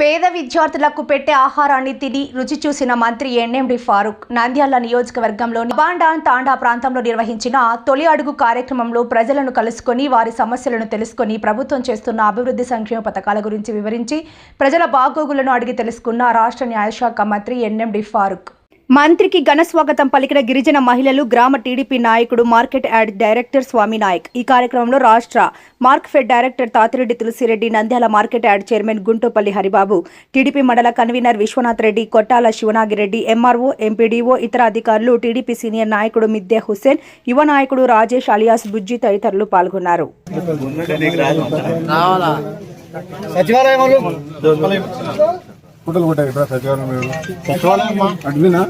పేద విద్యార్థులకు పెట్టే ఆహారాన్ని తిని రుచి చూసిన మంత్రి ఎన్ఎండి ఫారూక్ నంద్యాల నియోజకవర్గంలోని బాండా తాండా ప్రాంతంలో నిర్వహించిన తొలి అడుగు కార్యక్రమంలో ప్రజలను కలుసుకొని వారి సమస్యలను తెలుసుకొని ప్రభుత్వం చేస్తున్న అభివృద్ధి సంక్షేమ పథకాల గురించి వివరించి ప్రజల బాగోగులను అడిగి తెలుసుకున్న రాష్ట్ర న్యాయశాఖ మంత్రి ఎన్ఎండి ఫారూక్. మంత్రికి ఘన స్వాగతం పలికిన గిరిజన మహిళలు గ్రామ టీడీపీ నాయకుడు market yard director Swamy Nayak. ఈ కార్యక్రమంలో రాష్ట్ర Markfed director Tatireddy Tulasireddy Nandyal market yard chairman Guntupalli Haribabu TDP mandal convener Viswanath Reddy Kottala Sivanagireddy MRO MPDO ఇతర అధికారులు టీడీపీ సీనియర్ నాయకుడు మిద్దె హుస్సేన్ యువ నాయకుడు రాజేష్ అలియాస్ బుజ్జి తదితరులు పాల్గొన్నారు. రావాలా? కుటలు కొట్టారు ఇక్కడ సచివాలయం సచివాలయం అడ్మినా?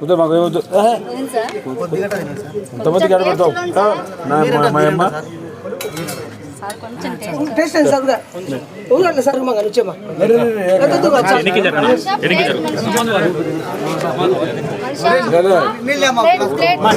కుదర మాకు ఎంతమందికి ఆడబడతావు నా సార్ కొంచెం టేస్ట్ సార్? ఊరండి సార్ మాకు అనుచ్చేమ్మా పేపర్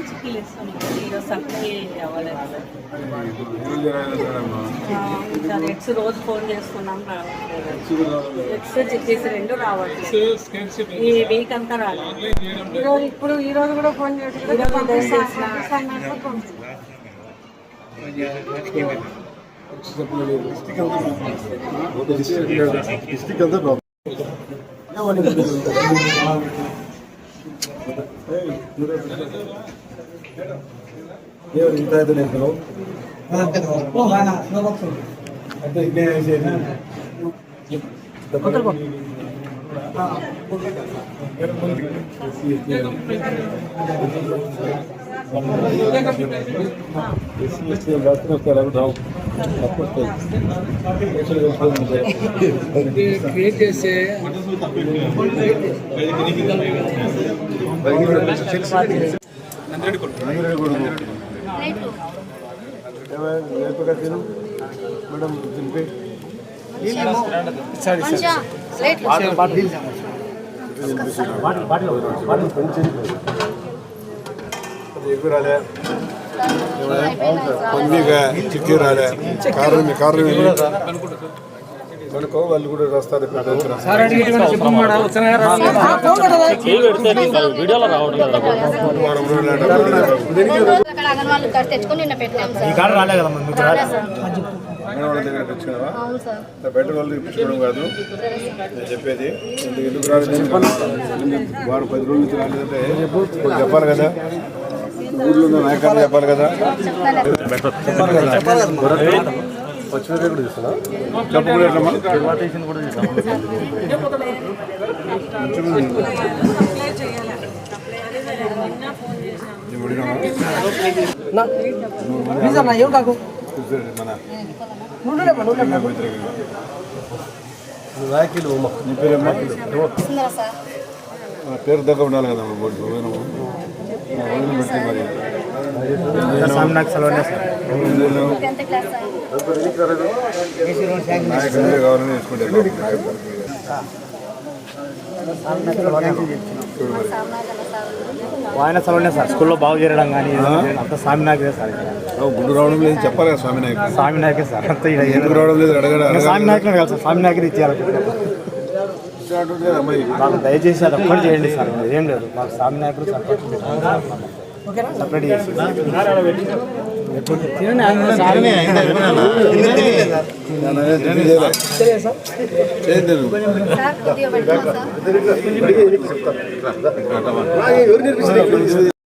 చికెన్ వస్తాయి నేను చిక్స్ రోజు ఫోన్ చేస్తున్నాం రావట్లేదు ఎక్స్ చెప్పేసి రెండు రావట్లేదు ఈ వీక్ అంతా రాలేదు ఈరోజు ఇప్పుడు ఈరోజు కూడా ఫోన్ డిస్టిక్ అంతా ದೇವರು ಇಂಥ ಇದನ್ನ ಹೆಸರು ಕ್ರಿಯೇಟ್ మేడం దింపి ఎక్కువ రాలే పందిగా చిక్కి రాలే కారణం కారణం ఏమి కనుక వాళ్ళు కూడా వస్తారు అంగన్వాళ్ళు కాడ తెచ్చుకొని నిన్న పెట్టాం సార్. రాలే సార్. వాళ్ళ దగ్గర తెచ్చుకున్నావా? అవును సార్. బయట వాళ్ళు ఇప్పించుకోవడం కాదు. నేను చెప్పేది ఎందుకు ఎందుకు రాలేదు? వారు పది రోజుల నుంచి రాలేదంటే చెప్పాలి కదా. ఊర్లో నాయకులు చెప్పాలి కదా. చెప్పాలి కదా. పచ్చిమిరపకాయ కూడా చూస్తున్నా చెప్పు కూడా ఎట్లమ్మా? టమాటేషన్ కూడా చూస్తాం పేరు దగ్గర ఉండాలి కదా అమ్మ, బోర్డు. నువ్వు నా వదిలి పెట్టి మరి ఎందుకు? టెన్త్ క్లాస్ సార్ సార్ ఆయన స్కూల్లో బాగు చేయడం కానీ అంత స్వామి నాయకే సార్. గుడ్డు రావడం లేదు చెప్పాలి కదా స్వామి నాయకులు స్వామి నాయకే సార్ అంత ఎందుకు రావడం లేదు అడగడ లేదు. స్వామి నాయకులు కాదు సార్ స్వామి నాయకులు ఇచ్చారు అమ్మాయి మాకు దయచేసి అది ఒక్కటి చేయండి సార్ ఏం లేదు మాకు స్వామి. ఓకేనా సపరేట్ చేసి ఎవరు?